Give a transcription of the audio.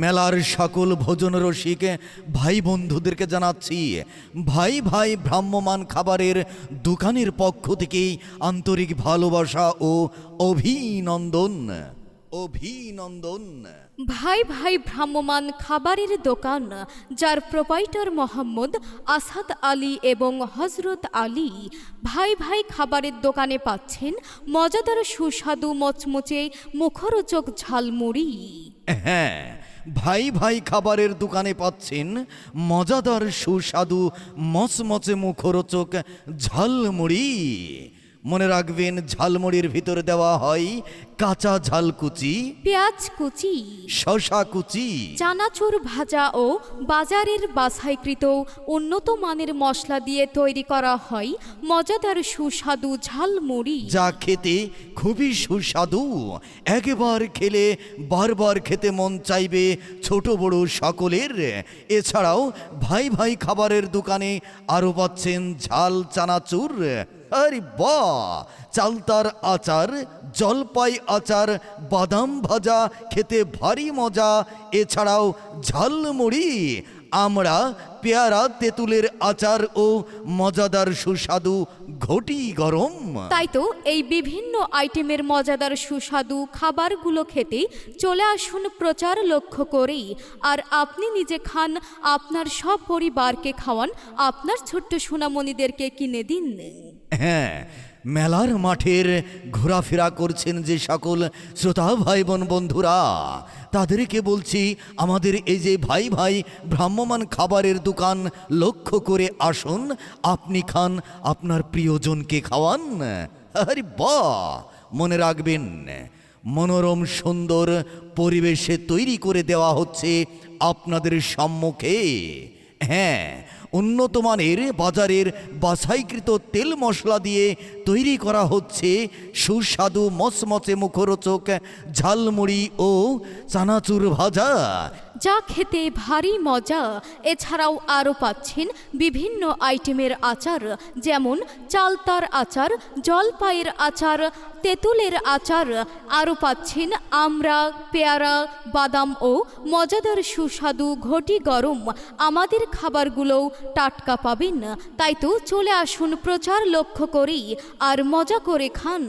মেলার সকল ভোজন রসিক ভাই বন্ধুদেরকে জানাচ্ছি। ভাই ভাই ভ্রাম্যমান খাবারের দোকানের পক্ষ থেকেই আন্তরিক ভালোবাসা ও অভিনন্দন। অভিনন্দন। ভাই ভাই ভ্রাম্যমান খাবারের দোকান যার প্রোপাইটার মোহাম্মদ আসাদ আলী এবং হজরত আলী ভাই ভাই খাবারের দোকানে পাচ্ছেন মজাদার সুস্বাদু মচমচে মুখরোচক ঝালমুড়ি। হ্যাঁ ভাই ভাই খাবারের দোকানে পাচ্ছেন মজাদার সুস্বাদু মচমচে মুখরোচক ঝালমুড়ি। মনে রাখবেন, ঝালমুড়ির ভিতরে দেওয়া হয় কাঁচা ঝালকুচি পেঁয়াজ কুচি শশা কুচি চানাচুর ভাজা ও বাজারের বাছাইকৃত উন্নত মানের মশলা দিয়ে তৈরি করা হয় মজাদার সুস্বাদু ঝালমুড়ি। যা খেতে খুবই সুস্বাদু। একবার খেলে বারবার খেতে মন চাইবে ছোট বড় সকলের। এছাড়াও ভাই ভাই খাবারের দোকানে আরও পাচ্ছেন ঝাল চানাচুর। আরে বাহ! চালতার আচার জলপাই আচার বাদাম ভাজা খেতে ভারী মজা এছাড়াও ঝালমুড়ি আমরা পেয়ারা তেঁতুলের আচার ও মজাদার সুস্বাদু ঘটি গরম। তাই তো এই বিভিন্ন আইটেমের মজাদার সুস্বাদু খাবারগুলো খেতে চলে আসুন প্রচার লক্ষ্য করেই। আর আপনি নিজে খান আপনার সব পরিবারকে খাওয়ান আপনার ছোট্ট সোনামণিদেরকে কিনে দিন। হ্যাঁ মেলার মাঠের ঘোরাফেরা করছেন যে সকল শ্রোতা ভাই বোন বন্ধুরা, তাদেরকে বলছি, আমাদের এই যে ভাই ভাই ভ্রাম্যমান খাবারের দোকান লক্ষ্য করে আসুন। আপনি খান, আপনার প্রিয়জনকে খাওয়ান। আরে বাহ, মনে রাখবেন, মনোরম সুন্দর পরিবেশে তৈরি করে দেওয়া হচ্ছে আপনাদের সম্মুখে। হ্যাঁ উন্নত মানের বাজারের বাছাইকৃত তেল মশলা দিয়ে তৈরি করা হচ্ছে সুস্বাদু মচমচে মুখরোচক ঝালমুড়ি ও চানাচুর ভাজা। যা খেতে ভারী মজা। এছাড়াও আরও পাচ্ছেন বিভিন্ন আইটেমের আচার, যেমন চালতার আচার, জলপাইয়ের আচার, তেঁতুলের আচার। আরও পাচ্ছেন আমরা পেয়ারা, বাদাম ও মজাদার সুস্বাদু ঘটি গরম। আমাদের খাবারগুলোও টাটকা পাবেন তাই তো চলে আসুন প্রচার লক্ষ্য করি আর মজা করে খান।